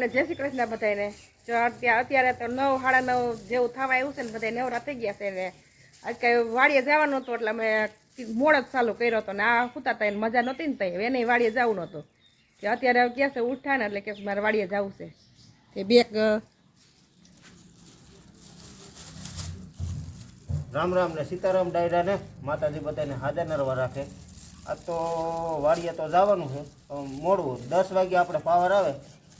ને જય શ્રી કૃષ્ણ બધાને જો અત્યારે તો નવ, સાડા નવ જેવું થવા આવ્યું છે ને બધા નવરા થઈ ગયા છે ને આજ કાંઈ વાડીએ જવાનું હતું એટલે અમે મોડ જ ચાલુ કર્યો હતો ને આ સુતા હતા મજા નહોતી ને તઈ. એને વાડીએ જવું નહોતું. કે અત્યારે કહે છે? ઉઠા ને એટલે કે મારે વાડીએ જવું છે. તે બે રામ રામ ને સીતારામ ડાયરાને માતાજી બધાને હાજર નરવા રાખે. આ તો વાડીએ તો જવાનું છે. મોડું દસ વાગે આપણે પાવર આવે.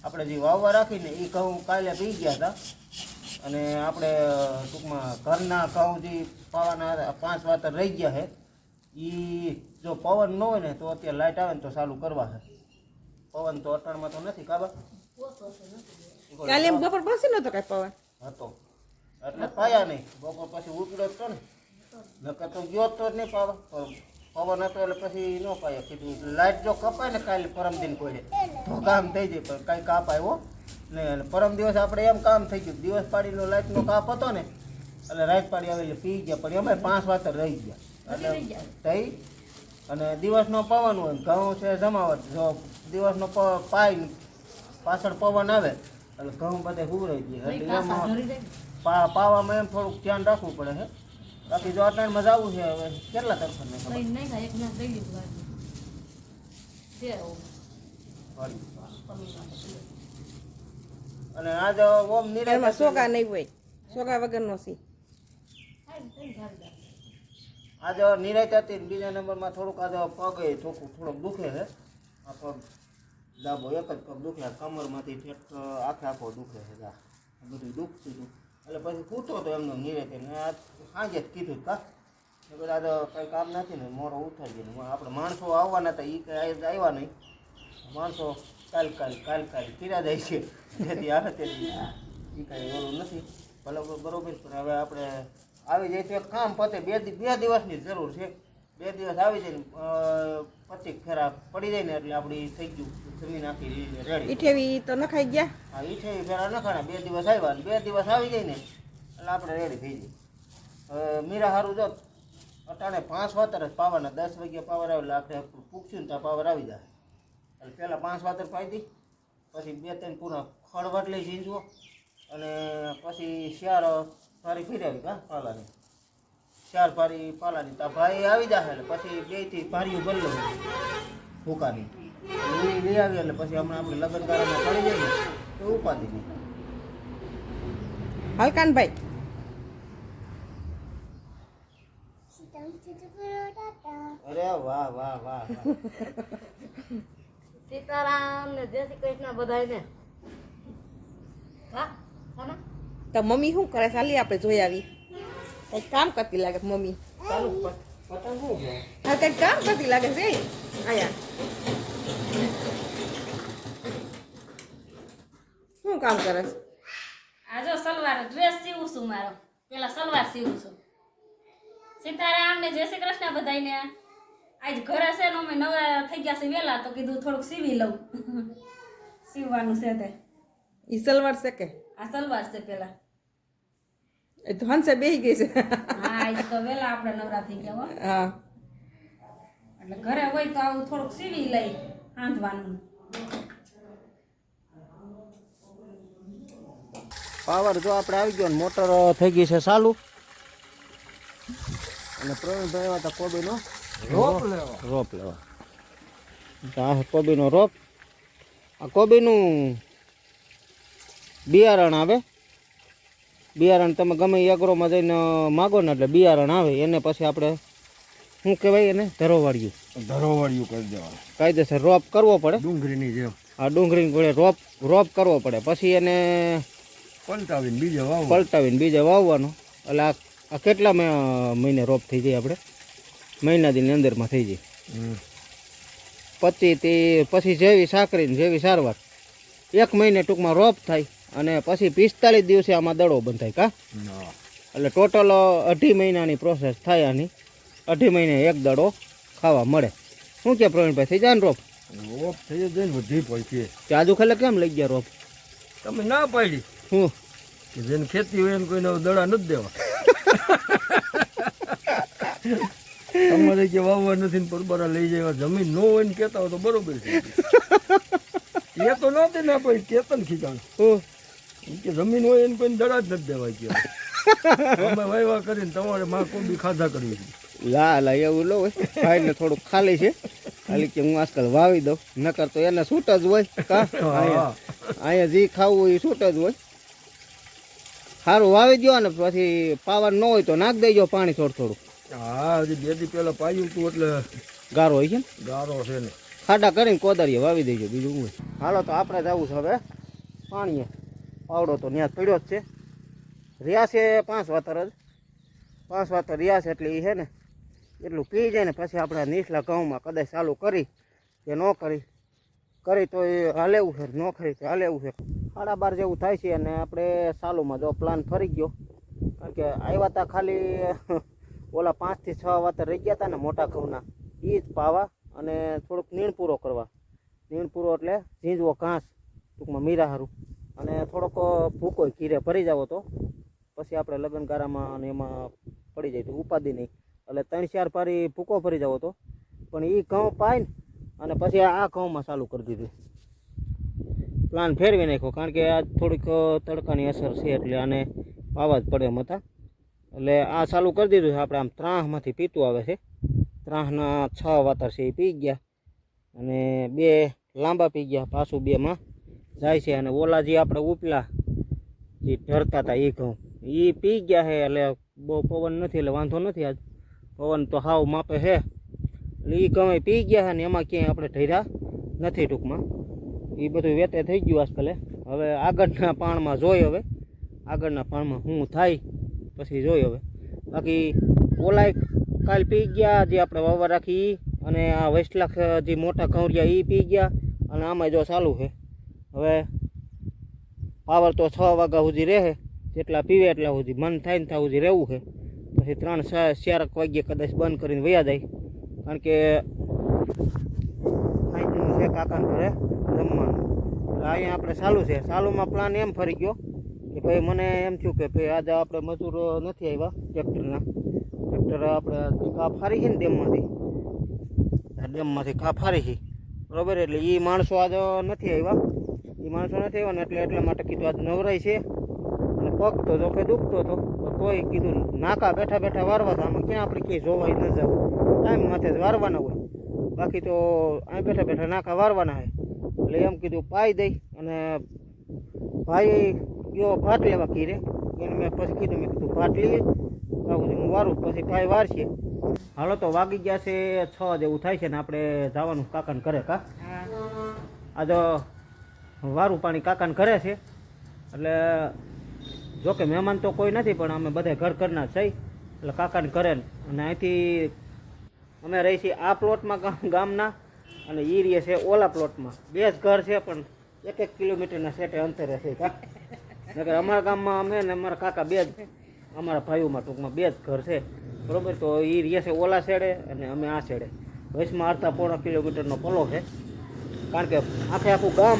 આપણે જે વાવવા રાખીને એ ઘઉં કાલે પી ગયા હતા. અને આપણે ટૂંકમાં ઘરના ઘઉં જે પાવાના પાંચ વાતર રહી ગયા છે. એ જો પવન ન હોય ને તો અત્યારે લાઇટ આવે ને તો ચાલુ કરવા છે. પવન તો અટાણમાં તો નથી કાબા કાલે બપોર પછી નતો કઈ પવન? હતો. એટલે પાયા નહીં. બપોર પછી ઉપડ્યો તો ને. નકર તો ગયો તો જ નહીં પાવા. પવન હતો એટલે પછી ન કાય કીધું. લાઇટ જો કપાય ને કાલે પરમ દિન કોઈ તો કામ થઈ જાય. પણ કાંઈ કાપ આવ્યો નહીં. એટલે પરમ દિવસ આપણે એમ કામ થઈ ગયું. દિવસ પાડીનો લાઇટનો કાપ હતો ને એટલે રાત પાડી આવે એટલે પી ગયા. પણ અમે પાંચ વાત રહી ગયા. એટલે થઈ. અને દિવસનો પવન હોય ઘઉં છે જમાવટ. જો દિવસનો પાય પાછળ પવન આવે એટલે ઘઉં બધે રહી જાય. એટલે એમાં પા પાવામાં એમ થોડુંક ધ્યાન રાખવું પડે છે બાકી જો મજા આવું છે હવે કેટલા તરફ ને ખબર વાળી. અને આજ ઓમ નિરાંત એમાં સોગા નહીં હોય. સોગા વગરનો સી આજે નિરાય હતી બીજા નંબરમાં થોડુંક આજે પગ એ થોડુંક થોડુંક દુખે છે. આ પગ ડાબો એક જ પગ દુખે આ કમરમાંથી ઠેક આખે આખો દુખે છે આ બધું દુખતું હતું એટલે પછી પૂછો તો એમનો નિવેદન. સાંજે જ કીધું કા. બધા તો કંઈ કામ નથી ને, મોડો ઉઠાઈ ગયો આપણે માણસો આવવાના હતા એ કંઈ આવ્યા નહીં. માણસો કાલ કાલ કાલ કાલ પીરા જાય છે. જેથી આવે તેથી એ કાંઈ ઓલું નથી. બરાબર બરોબર પણ હવે આપણે આવી જાય તો કામ પતે, બે બે દિવસની જરૂર છે. બે દિવસ આવી જાય પચીસ ફેરા પડી જાય ને એટલે આપણી થઈ ગયું જમીન આખી રેડી. ઈઠેવી તો નખાઈ ગયા? હા ઈઠેવી ફેરા નખાણા બે દિવસ આવ્યા ને બે દિવસ આવી જાય ને એટલે આપણે રેડી થઈ જાય હવે મીરા સારું જો અટાણે પાંચ વાતર જ પાવાના દસ વાગ્યા પાવર આવે એટલે આપણે પૂછ્યું ને ત્યાં પાવર આવી જાય. એટલે પહેલાં પાંચ વાતર પાઈ દી પછી બે ત્રણ પૂરા ખળવટ લઈ ઝીંજવો અને પછી શિયાળો ફરી ફેરવી હા પાલાની. ચાર પારી પાલાની દીધા. ભાઈ આવી જશે એટલે પછી બેથી પારીઓ ભરી લઉં ભૂકાની. એ લઈ આવી એટલે પછી હમણાં આપણે લગ્ન કાર્યમાં પડી જાય ને તો ઉપાધિ નહીં. હલકાનભાઈ અરે વાહ વાહ વાહ સીતારામ ને જય શ્રી કૃષ્ણ બધાને હા હા તો મમ્મી શું કરે ચાલી આપણે જોઈ આવી. કંઈક કામ કરતી લાગે મમ્મી હા કંઈક કામ કરતી લાગે છે અહીંયા આયા શું કામ કરે છે આ જો સલવાર ડ્રેસ સીવું છું મારો પેલા સલવાર સીવું છું સીતારામ ને જય શ્રી કૃષ્ણ બધાને આજ ઘરે છે ને અમે નવા થઈ ગયા છે વેલા તો કીધું થોડુંક સીવી લઉં સીવવાનું છે તે ઈ સલવાર છે કે આ સલવાર છે પેલા એ તો હંસે બેહી ગઈ છે. હા તો વેલા આપણે નવરા થઈ ગયા હા. એટલે ઘરે હોય તો આવું થોડુંક સીવી લઈ આંધવાનું. પાવર જો આપણે આવી ગયો ને મોટર થઈ ગઈ છે ચાલુ. અને પ્રવીણભાઈ આવ્યા હતા કોબીનો. રોપ લેવા. રોપ લેવા. આ કોબીનો રોપ. આ કોબીનું બિયારણ આવે. બિયારણ તમે ગમે એગ્રોમાં જઈને માગો ને એટલે બિયારણ આવે એને પછી આપણે શું કહેવાય એને? ધરોવાળ્યું ધરોવાળિયું કરી દેવાનું. કાયદેસર રોપ કરવો પડે. ડુંગળીની જેમ. આ ડુંગળી જોડે રોપ રોપ કરવો પડે. પછી એને પલટાવીને બીજે વાવ પલટાવીને બીજે વાવવાનો. એટલે આ આ કેટલા મહિને રોપ થઈ જાય આપણે? મહિના દીની અંદરમાં થઈ જાય. પછી તે પછી જેવી સાકરીને જેવી સારવાર. એક મહિને ટૂંકમાં રોપ થાય. અને પછી પિસ્તાલીસ દિવસે આમાં દડો બંધાય કા? એટલે ટોટલ અઢી મહિનાની પ્રોસેસ થાય આની. અઢી મહિને એક દડો ખાવા મળે. શું કે પ્રવીણભાઈ થઈ જાય ને રોપ? રોપ થઈ જાય ને બધી પડી આજુ ખાલે કેમ લઈ ગયા રોપ? તમે ના પાડી. હું? કે જેને ખેતી હોય એને કોઈને દડા નથી દેવા. તમારે કે વાવવા નથી ને પરબરા લઈ જાય જમીન ન હોય ને કહેતા હોય તો બરોબર છે. એ તો નહોતી ના પછી કેતન ખીચાણ હું? કે જમીન હોય એને કોઈ દડા જ નથી દેવાય કે અમે વહીવા કરીને તમારે માં કોબી ખાધા કરવી લા લા એવું લો ભાઈને થોડુંક ખાલી છે. ખાલી કે હું આજકાલ વાવી દઉં. નકર તો એને છૂટ જ હોય. કા? અહીંયા અહીંયા જે ખાવું હોય એ છૂટ જ હોય. સારું વાવી દો ને પછી પાવર ન હોય તો નાખ દેજો પાણી થોડું થોડું. હા હજી બે દી પેલા પાયું તું એટલે ગારો હોય છે ને? ગારો છે ને. ખાડા કરીને કોદારીએ વાવી દેજો બીજું હું હાલો તો આપણે જવું છે હવે પાણીએ. પાવડો તો ત્યાં પડ્યો જ છે. રહ્યા છે પાંચ વાતર જ. પાંચ વાતર રહ્યા છે એટલે એ છે ને, એટલું પી જાય ને પછી આપણે નીચલા ઘઉંમાં કદાચ ચાલુ કરી કે ન કરી. કરી તો એ હાલેવું છે, ન કરી તો હાલેવું છે. સાડા બાર જેવું થાય છે અને આપણે ચાલુમાં જો પ્લાન ફરી ગયો. કારણ કે આવ્યા હતા ખાલી ઓલા પાંચથી છ વાતર રહી ગયા હતા ને મોટા ઘઉંના. એ જ પાવા અને થોડુંક નીણ પૂરો કરવા. નીણ પૂરો એટલે ઝીંજવો ઘાસ, ટૂંકમાં મીરા હારું અને થોડોક ભૂકો ઘીરે ભરી જાવ તો. પછી આપણે લગ્નગારામાં અને એમાં પડી જાય તો ઉપાધિ નહીં. એટલે ત્રણ ચાર પારી ભૂકો ભરી જાવ તો. પણ એ ઘઉં પાય ને અને પછી આ ઘઉંમાં ચાલુ કરી દીધું. પ્લાન ફેરવી નાખ્યો, કારણ કે આ થોડીક તડકાની અસર છે એટલે આને પાવા જ પડે મતા એટલે આ ચાલુ કરી દીધું છે, આપણે આમ ત્રાહમાંથી પીતું આવે છે. ત્રાહના છ વાતર છે એ પી ગયા. અને બે લાંબા પી ગયા, પાછું બેમાં જાય છે અને ઓલા જે આપણે ઉપલા જે ઢરતા હતા એ ઘઉં. એ પી ગયા છે એટલે બહુ પવન નથી, એટલે વાંધો નથી આજ. પવન તો હાવ માપે છે એટલે એ ઘઉં પી ગયા છે ને એમાં ક્યાંય આપણે ઢર્યા નથી ટૂંકમાં. એ બધું વેતે થઈ ગયું આજકાલે હવે આગળના પાણમાં જોઈ હવે. આગળના પાણમાં શું થાય, પછી જોઈ હવે. બાકી ઓલા કાલ પી ગયા, જે આપણે વાવવા રાખી અને આ વૈસલાખ જે મોટા ઘઉંરિયા એ પી ગયા, અને આમાં જો ચાલુ છે હવે પાવર તો છ વાગ્યા સુધી રહે જેટલા પીવે એટલા સુધી મન થાય ને ત્યાં સુધી રહેવું છે. પછી ત્રણ ચારક વાગ્યે કદાચ બંધ કરીને વયા જાય. કારણ કે સાંજનું છે કાકાને ઘરે જમવાનું. એટલે અહીંયા આપણે ચાલુ છે. ચાલુમાં પ્લાન એમ ફરી ગયો કે ભાઈ મને એમ થયું કે ભાઈ આજે આપણે મજૂર નથી આવ્યા ટ્રેક્ટરના. ટ્રેક્ટર આપણે કા ફારી છે ને ડેમમાંથી. ડેમમાંથી કા ફારી છે. બરોબર? એટલે એ માણસો આજે નથી આવ્યા. એ માણસો નથી આવ્યા ને એટલે એટલા માટે કીધું આજ નવરાય છે. અને પગ તો જો કે દુખતો હતો તો તોય કીધું નાકા બેઠા બેઠા વારવા હતા આમાં ક્યાં આપણે ક્યાંય જોવાય ન જવું. ટાઈમ માથે જ વારવાના હોય. બાકી તો અહીં બેઠા બેઠા નાકા વારવાના હોય. એટલે એમ કીધું પાઈ દઈ અને ભાઈ ગયો ભાત લેવા કીરે એને મેં પછી કીધું મેં કીધું ભાત લઈએ. આવું હું વારું પછી ભાઈ વારશે. હાલો તો વાગી ગયા છે છ જેવું થાય છે ને આપણે જવાનું કાકાને કરે કા? હા. આ તો વારું પાણી કાકાને ઘરે છે. એટલે જો કે મહેમાન તો કોઈ નથી, પણ અમે બધા ઘર ઘરના છીએ. એટલે કાકાને ઘરે. અને અહીંથી અમે રહી છીએ આ પ્લોટમાં ગામ ગામના. અને એ રીએ છે ઓલા પ્લોટમાં. બે જ ઘર છે, પણ એક એક કિલોમીટરના સેટે અંતરે છે નકર અમારા ગામમાં અમે ને અમારા કાકા બે જ. અમારા ભાઈઓમાં ટૂંકમાં બે જ ઘર છે. બરાબર? તો એ રીએ છે ઓલા છેડે અને અમે આ છેડે વયસમાં અડધા પોણા કિલોમીટરનો પલો છે. કારણ કે આખે આખું ગામ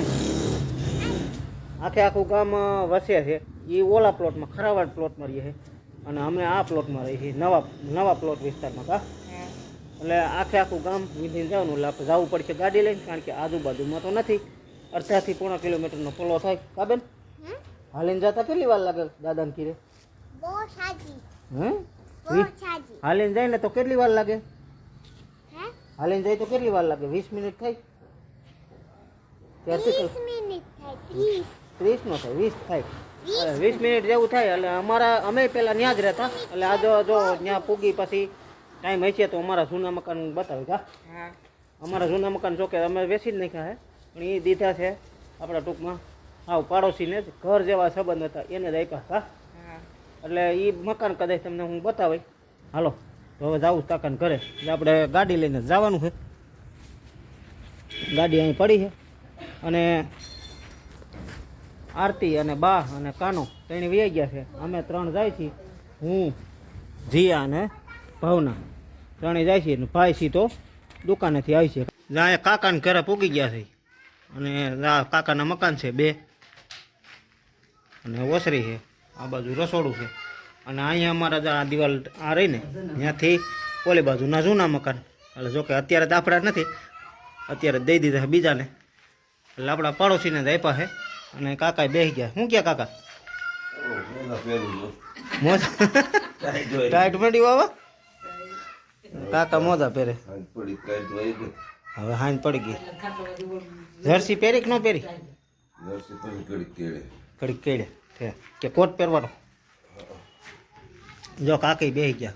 આખે આખું ગામ વસે છે. એ ઓલા પ્લોટમાં ખરાવાડ પ્લોટમાં રહીએ છે. અને અમે આ પ્લોટમાં રહીએ છીએ નવા નવા પ્લોટ વિસ્તારમાં કા એટલે આખે આખું ગામ નીકળી જવાનું. એટલે આપણે જવું પડશે ગાડી લઈને કારણ કે આજુબાજુમાં તો નથી. અડધાથી પોણા કિલોમીટરનો પલો થાય. કા બેન? હાલીને જતા કેટલી વાર લાગે દાદાને કીરે હાલીને જાય ને તો કેટલી વાર લાગે? હાલીને જાય તો કેટલી વાર લાગે? વીસ મિનિટ થાય? ત્યારથી મિનિટ થાય ત્રીસ નો થાય વીસ થાય. વીસ મિનિટ જેવું થાય એટલે અમારા અમે પેલા ત્યાં જ રહેતા. એટલે આ જો જો ત્યાં પૂગી પછી ટાઈમ હશે તો અમારા જૂના મકાન બતાવી કા હા. અમારા જૂના મકાન જોકે અમે વેચી જ નાખ્યા છે પણ એ દીધા છે આપણા ટૂંકમાં. હા પાડોશીને જ ઘર જેવા સંબંધ હતા એને જ આપ્યા હતા. એટલે એ મકાન કદાચ તમને હું બતાવી હાલો તો હવે જાવું તાકાન ઘરે. આપણે ગાડી લઈને જવાનું છે. ગાડી અહીં પડી છે. અને આરતી અને બા અને કાનો ત્રણે વહી ગયા છે. અમે ત્રણ જાય છીએ. હું, જીયા અને ભાવના. ત્રણે જાય છીએ. ભાઈ સી તો દુકાનેથી આવી છે. અહીંયા કાકાને ઘરે પૂગી ગયા છે. અને કાકાના મકાન છે બે. અને ઓસરી છે. આ બાજુ રસોડું છે. અને અહીંયા અમારા જે આ દિવાલ આ રહીને ત્યાંથી ઓલી બાજુના જૂના મકાન. એટલે જોકે અત્યારે દાફડા નથી. અત્યારે દઈ દીધા બીજાને. એટલે આપણા પાડોશીને જ આપ્યા છે. અને કાકા બેસી ગયા. શું ક્યાં કાકા? મોજા. ટાઈટ પડી બાબા કાકા મોજા પહેરે. હવે હાંજ પડી ગઈ. જર્સી પહેરી કે ન પહેરી? કડી. કેડે કે કોટ પહેરવાનો? જો કાકી બેસી ગયા.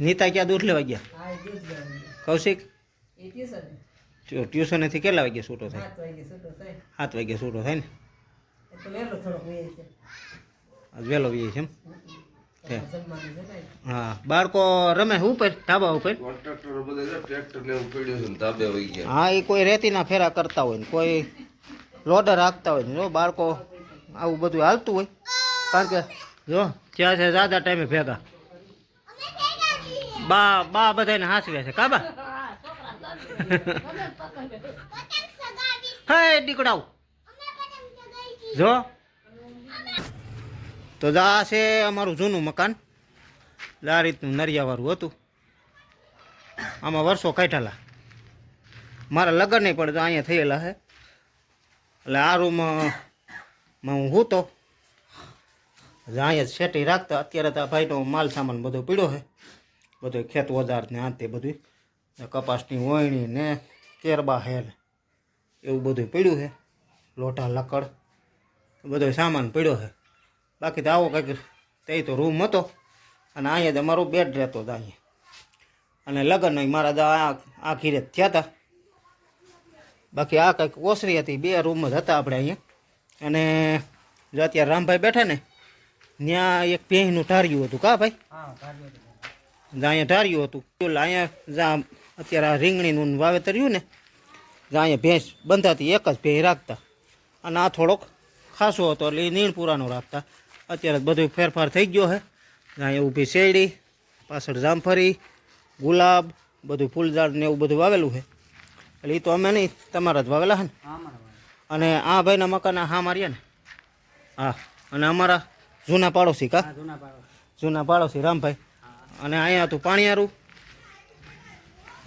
નીતા ક્યાં દૂધ લેવા ગયા? કૌશિક? ટ્યુશનેથી કેટલા વાગે છૂટો થાય? સાત વાગે છૂટો થાય. ને? આજ વહેલો વીએ છે એમ. હા. બાળકો રમે ઉપર? ધાબા ઉપર? હા એ કોઈ રેતીના ફેરા કરતા હોય ને કોઈ લોડર હાંકતા હોય ને જો બાળકો આવું બધું હાલતું હોય. કારણ કે જો ત્યાં છે દાદા ટાઈમે ભેગા. બા બા બધાને હાંસવે છે. કાબા હે દીકડાઓ જો. તો આ છે અમારું જૂનું મકાન. આ રીતનું નરિયાવાળું હતું. આમાં વર્ષો કાઢેલા. મારા લગ્ન નહીં પડે તો અહીંયા થયેલા છે એટલે આ રૂમમાં હું હૂતો. અહીંયા સેટી રાખતા. અત્યારે તો આ ભાઈનો માલ સામાન બધો પીડ્યો છે બધો ખેત ઓજાર ને આ તે બધું ને કપાસની વોયણી ને કેરબા હેલ એવું બધું પડ્યું છે. લોટા લકડ બધો સામાન પડ્યો છે. બાકી તો આવો કંઈક તે તો રૂમ હતો અને અહીંયા જ અમારો બેડ રહેતો હતો અહીંયા. અને લગ્ન મારા દા આ ઘીરે થયા હતા. બાકી આ કંઈક ઓસરી હતી બે રૂમ જ હતા આપણે અહીંયા. અને જો અત્યારે રામભાઈ બેઠા ને ત્યાં એક પેહીનું ઢાર્યું હતું. કા ભાઈ? જ્યાં અહીંયા ઢાર્યું હતું. અહીંયા જ્યાં અત્યારે આ રીંગણીનું વાવેતર રહ્યું ને જ્યાં અહીંયા ભેંસ બંધાતી એક જ ભેંસ રાખતા. અને આ થોડોક ખાસો હતો એટલે એ નીણપુરાનો રાખતા. અત્યારે બધું ફેરફાર થઈ ગયો છે. અહીંયા ઊભી શેરડી પાછળ જામફળી ગુલાબ બધું ફૂલઝાડ ને એવું બધું વાવેલું છે. એટલે એ તો અમે નહીં તમારા જ વાવેલા છે ને? અને આ ભાઈના મકાન હા માર્યા ને? હા અને અમારા જૂના પાડોશી કા? જૂના પાડોશી. રામભાઈ. અને અહીંયા હતું પાણીયારું.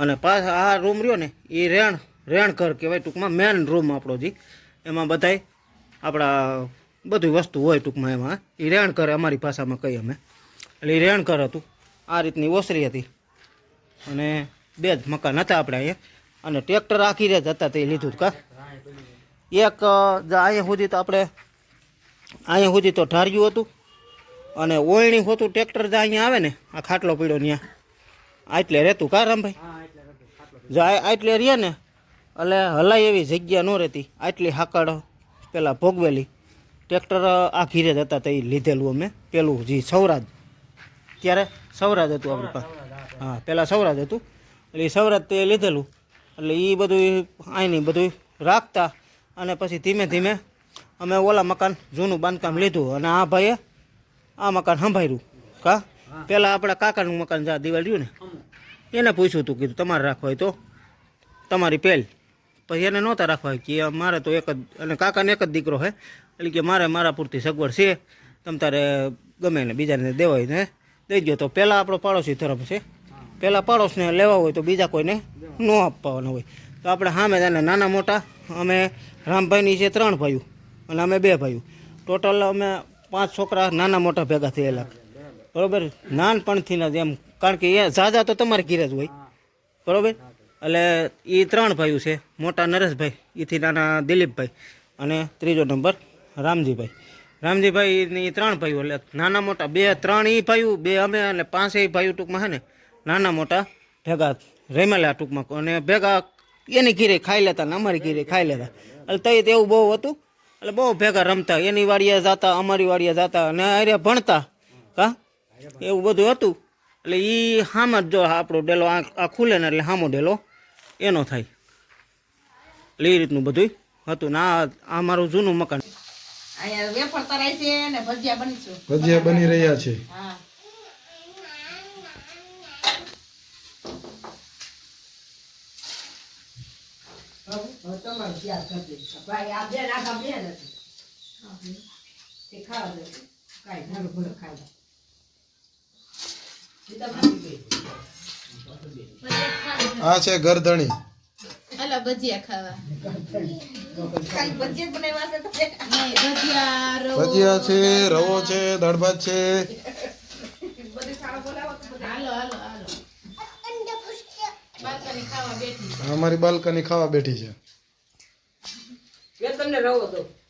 અને પાછા આ રૂમ રહ્યો ને એ રેણ રેણ ઘર કહેવાય ટૂંકમાં મેન રૂમ આપણો જે. એમાં બધાય આપણા બધી વસ્તુ હોય ટૂંકમાં એમાં. એ રેણ ઘર અમારી ભાષામાં કહીએ અમે. એટલે એ રેણ ઘર હતું. આ રીતની ઓસરી હતી. અને બે જ મકાન હતા આપણે અહીંયા. અને ટ્રેક્ટર આખી જ હતા તે લીધું કા. એક અહીંયા સુધી તો આપણે, અહીંયા સુધી તો ઢાર્યું હતું. અને ઓયણી હોતું ટ્રેક્ટર જે અહીંયા આવે ને, આ ખાટલો પીડ્યો ત્યાં આટલે રહેતું કા રામભાઈ? જો આટલે રહે ને, એટલે હલાય એવી જગ્યા ન રહેતી. આટલી હાકડ પેલા ભોગવેલી. ટ્રેક્ટર આ ઘીરે હતા, તે લીધેલું અમે. પેલું જે સૌરાજ ત્યારે સૌરાજ હતું આપણી પાસે. હા પહેલાં સૌરાજ હતું. એટલે એ સૌરાજ તે લીધેલું. એટલે એ બધું અહીંની બધું રાખતા અને પછી ધીમે ધીમે અમે ઓલા મકાન, જૂનું બાંધકામ લીધું. અને આ ભાઈએ આ મકાન સંભાળ્યું. કા? પહેલાં આપણા કાકાનું મકાન જ્યાં દિવાલ રહ્યું ને એને પૂછ્યું હતું કીધું, તમારે રાખવા તો? તમારી પહેલ પછી એને નહોતા રાખવા કે મારે તો એક જ, અને કાકાને એક જ દીકરો છે એટલે કે મારે મારા પૂરતી સગવડ છે, તમ તારે ગમે ને બીજાને દેવાય ને, દઈ ગયો તો પહેલાં આપણો પાડોશી ધર્મ છે. પહેલાં પાડોશને લેવા હોય તો બીજા કોઈને ન આપવાના હોય. તો આપણે સામે જાણે નાના મોટા, અમે રામભાઈની છે ત્રણ ભાઈઓ, અને અમે બે ભાઈઓ. ટોટલ અમે પાંચ છોકરા નાના મોટા ભેગા થયેલા. બરોબર? નાનપણથી જ એમ. કારણ કે એ ઝાઝા તો તમારે ઘીરે જ હોય. બરોબર? એટલે એ ત્રણ ભાઈઓ છે. મોટા નરેશભાઈ એથી નાના દિલીપભાઈ અને ત્રીજો નંબર રામજીભાઈ. રામજીભાઈની ત્રણ ભાઈઓ એટલે નાના મોટા બે ત્રણ એ ભાઈઓ બે અમે અને પાંચેય ભાઈઓ ટૂંકમાં છે ને નાના મોટા ભેગા રેમેલા ટૂંકમાં. અને ભેગા એની ઘીરે ખાઈ લેતા ને અમારી ઘીરે ખાઈ લેતા. એટલે તઈ એવું બહુ હતું. એટલે બહુ ભેગા રમતા. એની વાડીએ જતા અમારી વાડીએ જતા અને અરે ભણતા. કા? એવું બધું હતું. એટલે એ હામ જ જો આપણો ડેલો આ આ ખુલે ને એટલે હામો ડેલો એનો થાય. એટલે એ રીતનું બધું હતું ને આ આ મારું જૂનું મકાન. અહીંયા વેફર તરાય છે ને ભજીયા બનીશું ભજીયા બની રહ્યા છે. હા. આ છે ગરદણી હાલો ભજીયા ખાવા ખાલી ભજીયા જ છે ગરધણી. ભજીયા છે રવો. છે દાળ ભાત છે. બધી સારું બોલાવો તો બધા? અમારી બાલ્કની ખાવા બેઠી છે. તમને રવો દો